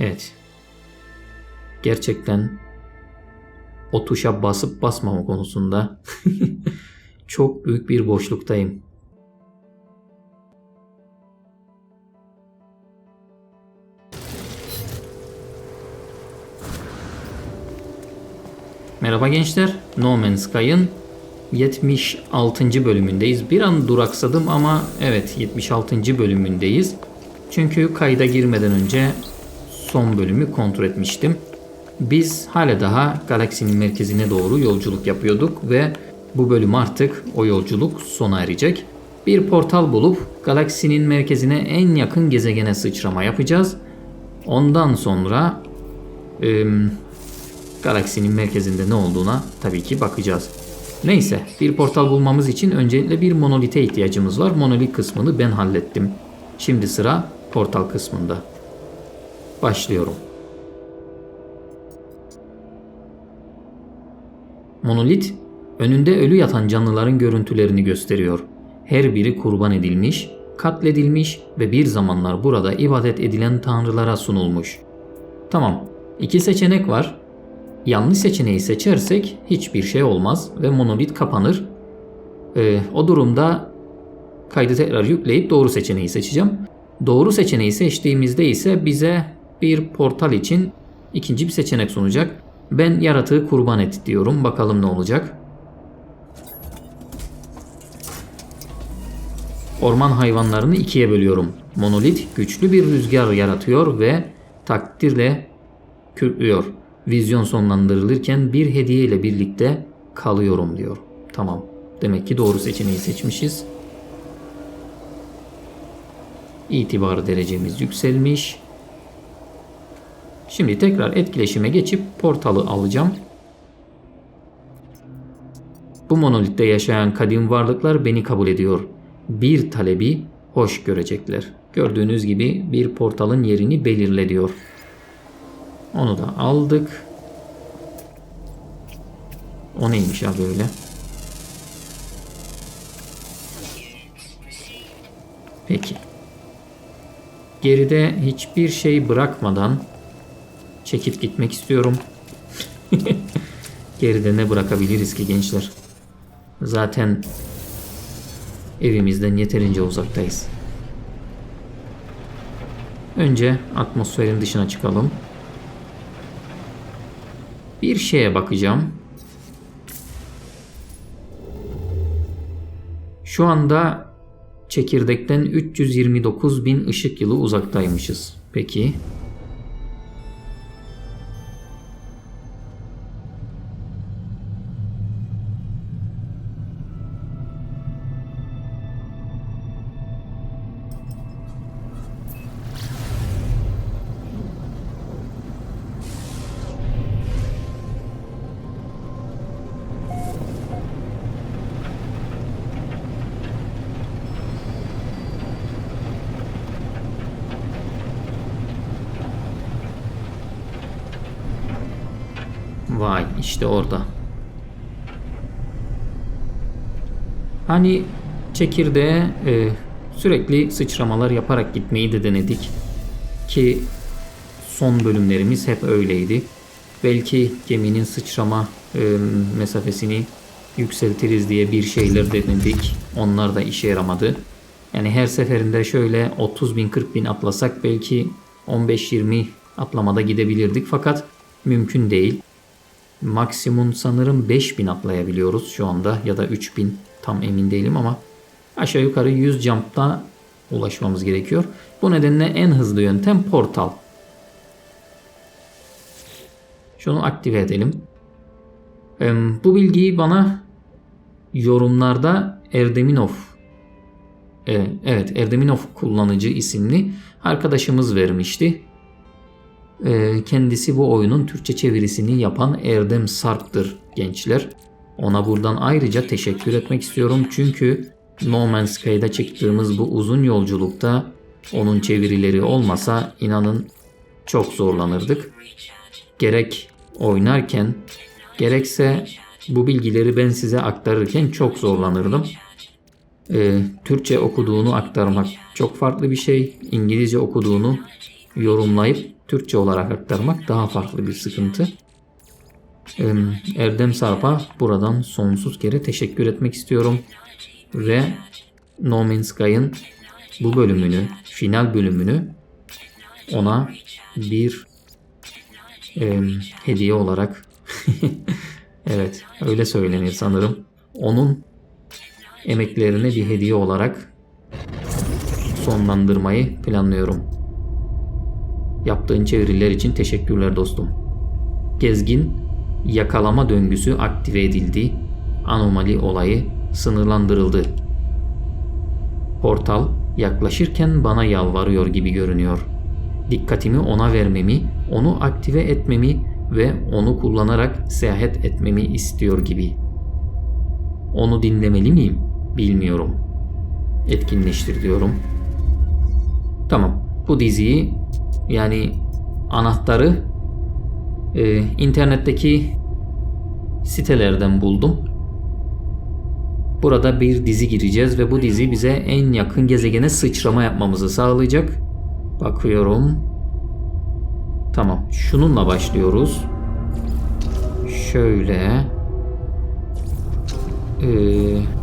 Evet. Gerçekten o tuşa basıp basmama konusunda çok büyük bir boşluktayım. Merhaba gençler. No Man's Sky'ın 76. bölümündeyiz. Bir an duraksadım ama evet 76. bölümündeyiz. Çünkü kayda girmeden önce son bölümü kontrol etmiştim. Biz hala daha galaksinin merkezine doğru yolculuk yapıyorduk ve bu bölüm artık o yolculuk sona erecek. Bir portal bulup galaksinin merkezine en yakın gezegene sıçrama yapacağız. Ondan sonra eee, galaksinin merkezinde ne olduğuna tabii ki bakacağız. Neyse bir portal bulmamız için öncelikle bir monolite ihtiyacımız var. Monolit kısmını ben hallettim. Şimdi sıra portal kısmında. Başlıyorum. Monolit önünde ölü yatan canlıların görüntülerini gösteriyor. Her biri kurban edilmiş, katledilmiş ve bir zamanlar burada ibadet edilen tanrılara sunulmuş. Tamam, iki seçenek var. Yanlış seçeneği seçersek hiçbir şey olmaz ve monolit kapanır. Ee, o durumda kaydı tekrar yükleyip doğru seçeneği seçeceğim. Doğru seçeneği seçtiğimizde ise bize bir portal için ikinci bir seçenek sunacak. Ben yaratığı kurban et diyorum. Bakalım ne olacak. Orman hayvanlarını ikiye bölüyorum. Monolit güçlü bir rüzgar yaratıyor ve takdirle kürklüyor. Vizyon sonlandırılırken bir hediye ile birlikte kalıyorum diyor. Tamam. Demek ki doğru seçeneği seçmişiz. İtibar derecemiz yükselmiş. Şimdi tekrar etkileşime geçip portalı alacağım. Bu monolitte yaşayan kadim varlıklar beni kabul ediyor. Bir talebi hoş görecekler. Gördüğünüz gibi bir portalın yerini belirle diyor. Onu da aldık. O neymiş ya böyle? Peki. Geride hiçbir şey bırakmadan çekip gitmek istiyorum. Geride ne bırakabiliriz ki gençler? Zaten evimizden yeterince uzaktayız. Önce atmosferin dışına çıkalım. Bir şeye bakacağım. Şu anda çekirdekten 329 bin ışık yılı uzaktaymışız. Peki. Vay işte orada. Hani çekirdeğe e, sürekli sıçramalar yaparak gitmeyi de denedik. Ki son bölümlerimiz hep öyleydi. Belki geminin sıçrama e, mesafesini yükseltiriz diye bir şeyler denedik. Onlar da işe yaramadı. Yani her seferinde şöyle 30 bin 40 bin atlasak belki 15-20 atlamada gidebilirdik. Fakat mümkün değil. Maksimum sanırım 5000 atlayabiliyoruz şu anda ya da 3000 tam emin değilim ama aşağı yukarı 100 jump'ta ulaşmamız gerekiyor. Bu nedenle en hızlı yöntem portal. Şunu aktive edelim. Bu bilgiyi bana yorumlarda Erdeminov e, evet Erdeminov kullanıcı isimli arkadaşımız vermişti. Ee, kendisi bu oyunun Türkçe çevirisini yapan Erdem Sarp'tır gençler. Ona buradan ayrıca teşekkür etmek istiyorum çünkü No Man's Sky'da çıktığımız bu uzun yolculukta onun çevirileri olmasa inanın çok zorlanırdık. Gerek oynarken gerekse bu bilgileri ben size aktarırken çok zorlanırdım. Ee, Türkçe okuduğunu aktarmak çok farklı bir şey. İngilizce okuduğunu yorumlayıp Türkçe olarak aktarmak daha farklı bir sıkıntı. Erdem Sarp'a buradan sonsuz kere teşekkür etmek istiyorum. Ve No Man's Sky'ın bu bölümünü, final bölümünü ona bir e, hediye olarak evet öyle söylenir sanırım. Onun emeklerine bir hediye olarak sonlandırmayı planlıyorum. Yaptığın çeviriler için teşekkürler dostum. Gezgin yakalama döngüsü aktive edildi. Anomali olayı sınırlandırıldı. Portal yaklaşırken bana yalvarıyor gibi görünüyor. Dikkatimi ona vermemi, onu aktive etmemi ve onu kullanarak seyahat etmemi istiyor gibi. Onu dinlemeli miyim? Bilmiyorum. Etkinleştir diyorum. Tamam. Bu diziyi yani anahtarı e, internetteki sitelerden buldum. Burada bir dizi gireceğiz ve bu dizi bize en yakın gezegene sıçrama yapmamızı sağlayacak. Bakıyorum. Tamam. Şununla başlıyoruz. Şöyle. Ee,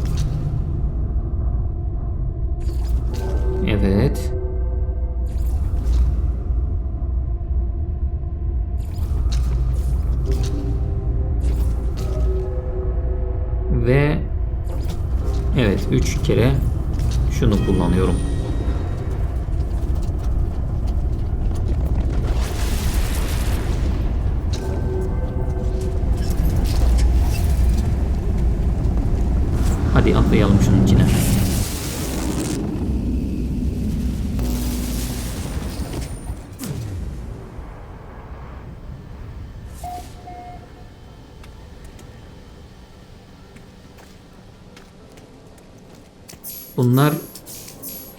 Bunlar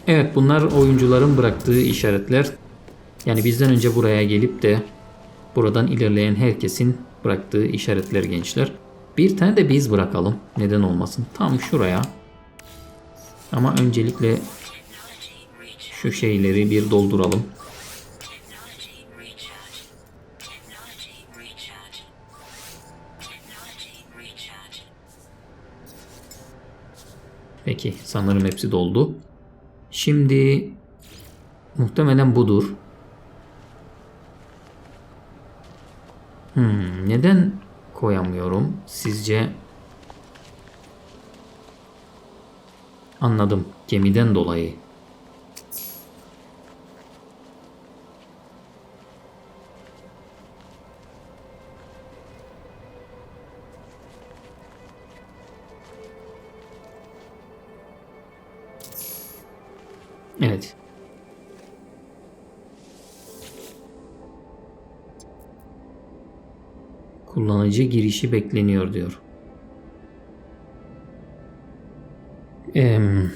evet bunlar oyuncuların bıraktığı işaretler. Yani bizden önce buraya gelip de buradan ilerleyen herkesin bıraktığı işaretler gençler. Bir tane de biz bırakalım. Neden olmasın? Tam şuraya. Ama öncelikle şu şeyleri bir dolduralım. Peki sanırım hepsi doldu. Şimdi muhtemelen budur. Hmm, neden koyamıyorum? Sizce anladım. Gemiden dolayı. Kullanıcı girişi bekleniyor diyor. Em...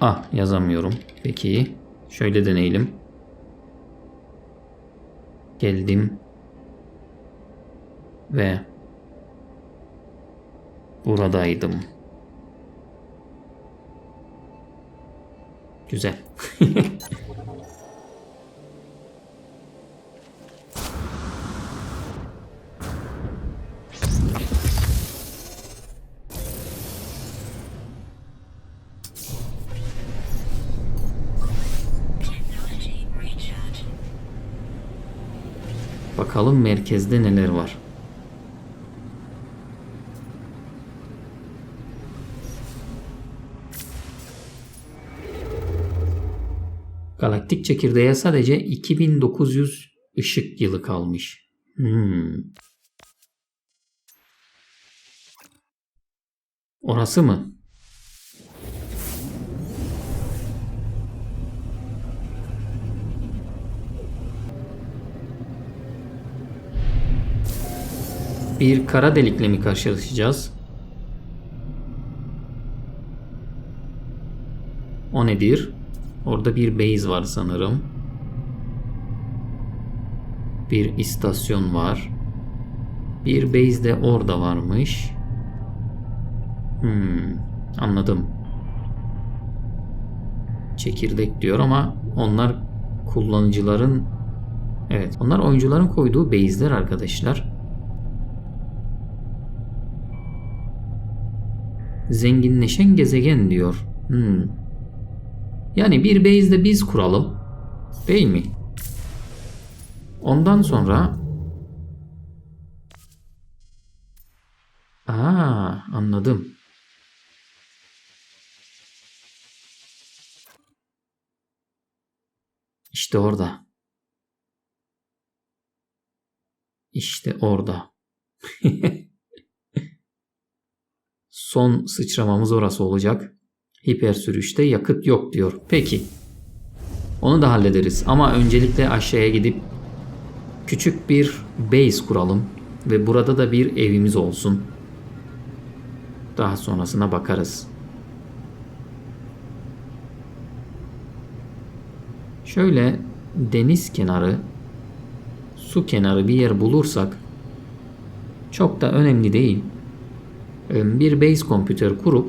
Ah yazamıyorum. Peki. Şöyle deneyelim. Geldim. Ve buradaydım. Güzel. Bakalım merkezde neler var. Galaktik çekirdeğe sadece 2900 ışık yılı kalmış. Hmm. Orası mı? Bir kara delikle mi karşılaşacağız? O nedir? Orada bir base var sanırım. Bir istasyon var. Bir base de orada varmış. Hmm, anladım. çekirdek diyor ama onlar kullanıcıların evet onlar oyuncuların koyduğu base'ler arkadaşlar. Zenginleşen gezegen diyor. Hmm. Yani bir base'de biz kuralım. Değil mi? Ondan sonra Aa, anladım. İşte orada. İşte orada. Son sıçramamız orası olacak. Hiper sürüşte yakıt yok diyor. Peki. Onu da hallederiz. Ama öncelikle aşağıya gidip küçük bir base kuralım. Ve burada da bir evimiz olsun. Daha sonrasına bakarız. Şöyle deniz kenarı, su kenarı bir yer bulursak çok da önemli değil. Ee, Bir base computer kurup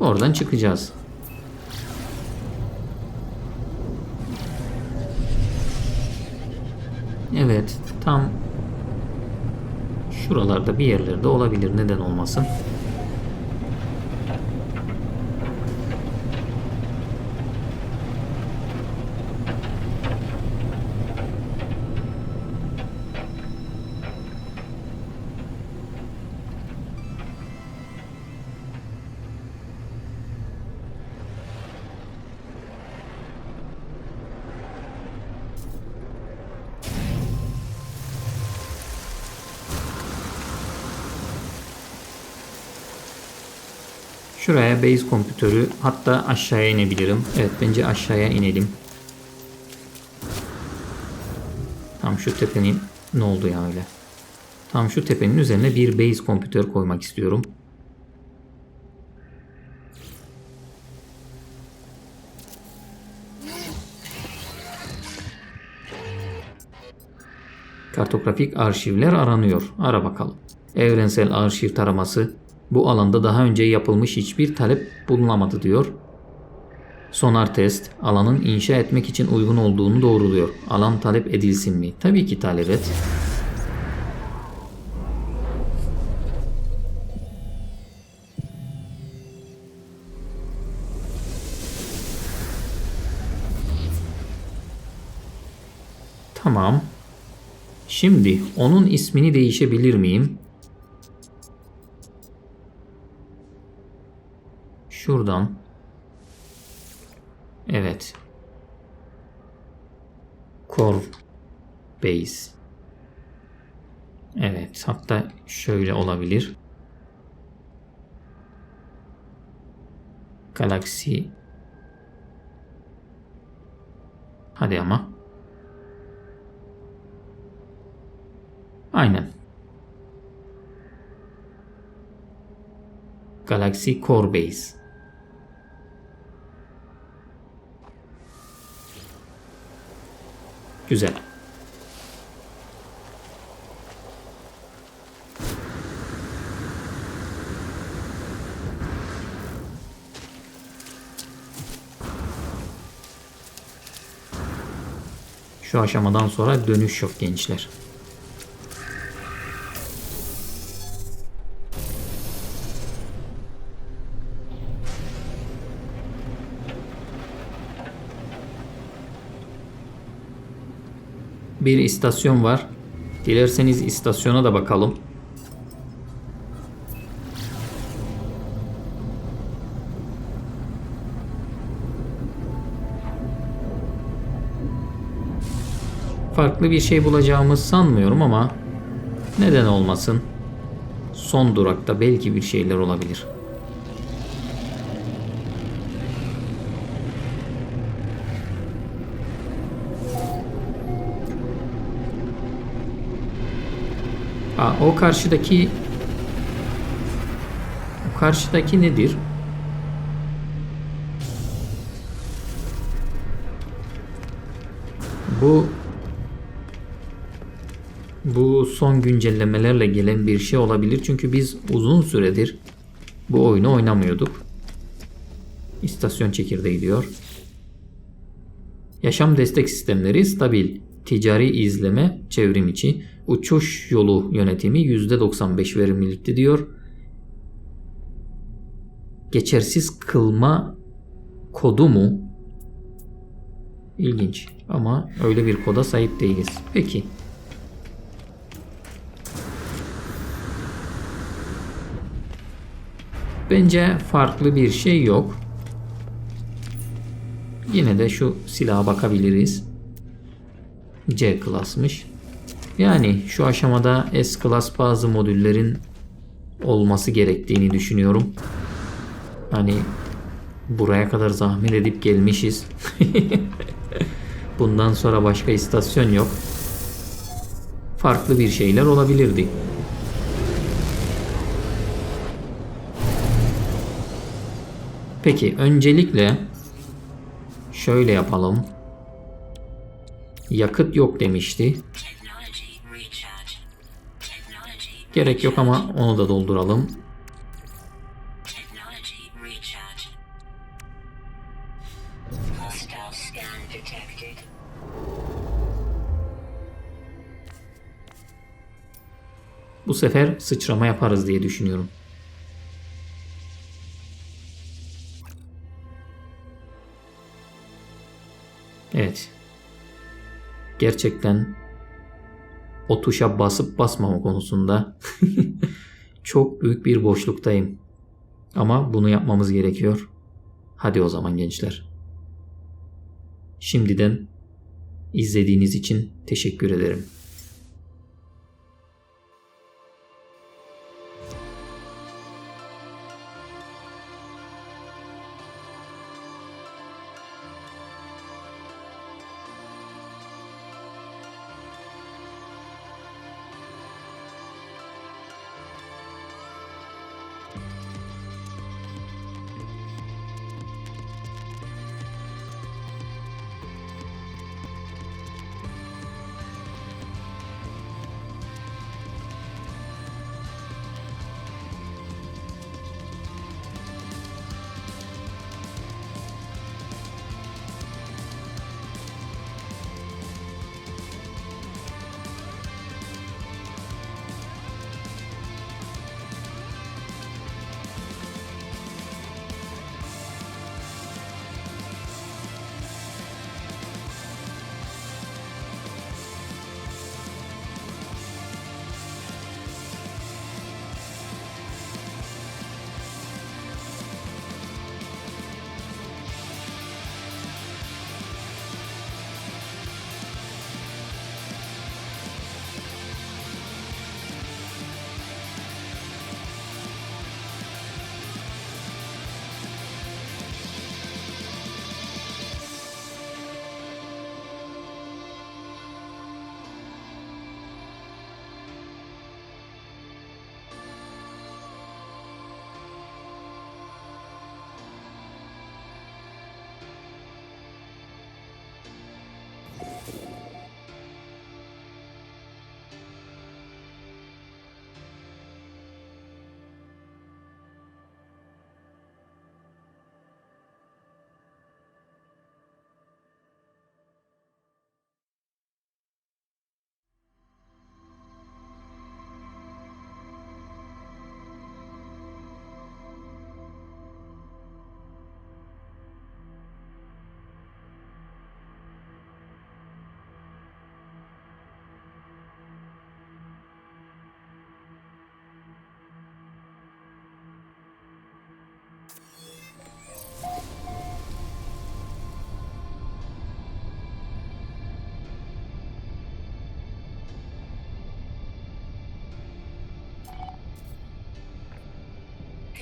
oradan çıkacağız. Evet, tam şuralarda bir yerlerde olabilir. Neden olmasın? Şuraya base kompütörü hatta aşağıya inebilirim. Evet bence aşağıya inelim. Tam şu tepenin ne oldu ya öyle? Tam şu tepenin üzerine bir base kompütör koymak istiyorum. Kartografik arşivler aranıyor. Ara bakalım. Evrensel arşiv taraması bu alanda daha önce yapılmış hiçbir talep bulunamadı diyor. Sonar test alanın inşa etmek için uygun olduğunu doğruluyor. Alan talep edilsin mi? Tabii ki talep et. Tamam. Şimdi onun ismini değişebilir miyim? Şuradan. Evet. Core base. Evet. Hatta şöyle olabilir. Galaxy. Hadi ama. Aynen. Galaxy Core Base. Güzel. Şu aşamadan sonra dönüş yok gençler. Bir istasyon var. Dilerseniz istasyona da bakalım. Farklı bir şey bulacağımız sanmıyorum ama neden olmasın? Son durakta belki bir şeyler olabilir. Aa, o karşıdaki o karşıdaki nedir? Bu bu son güncellemelerle gelen bir şey olabilir. Çünkü biz uzun süredir bu oyunu oynamıyorduk. İstasyon çekirdeği diyor. Yaşam destek sistemleri stabil. Ticari izleme çevrim içi. Uçuş yolu yönetimi %95 verimlilikte diyor. Geçersiz kılma kodu mu? İlginç ama öyle bir koda sahip değiliz. Peki. Bence farklı bir şey yok. Yine de şu silaha bakabiliriz. C klasmış. Yani şu aşamada S klas bazı modüllerin olması gerektiğini düşünüyorum. Hani buraya kadar zahmet edip gelmişiz. Bundan sonra başka istasyon yok. Farklı bir şeyler olabilirdi. Peki öncelikle şöyle yapalım. Yakıt yok demişti. Gerek yok ama onu da dolduralım. Bu sefer sıçrama yaparız diye düşünüyorum. Evet. Gerçekten o tuşa basıp basmama konusunda çok büyük bir boşluktayım. Ama bunu yapmamız gerekiyor. Hadi o zaman gençler. Şimdiden izlediğiniz için teşekkür ederim.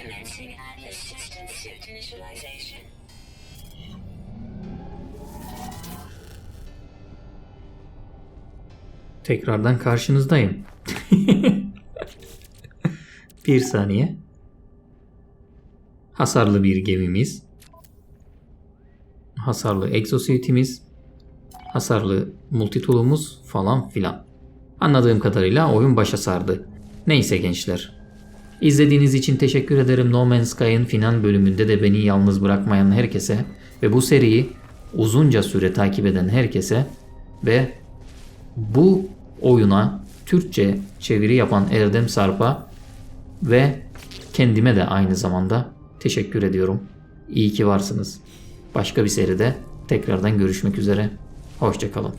Commencing Atlas system suit initialization. Tekrardan karşınızdayım. bir saniye. Hasarlı bir gemimiz. Hasarlı exosuit'imiz. Hasarlı multitool'umuz falan filan. Anladığım kadarıyla oyun başa sardı. Neyse gençler. İzlediğiniz için teşekkür ederim. No Man's Sky'ın final bölümünde de beni yalnız bırakmayan herkese ve bu seriyi uzunca süre takip eden herkese ve bu oyuna Türkçe çeviri yapan Erdem Sarp'a ve kendime de aynı zamanda teşekkür ediyorum. İyi ki varsınız. Başka bir seride tekrardan görüşmek üzere. Hoşçakalın.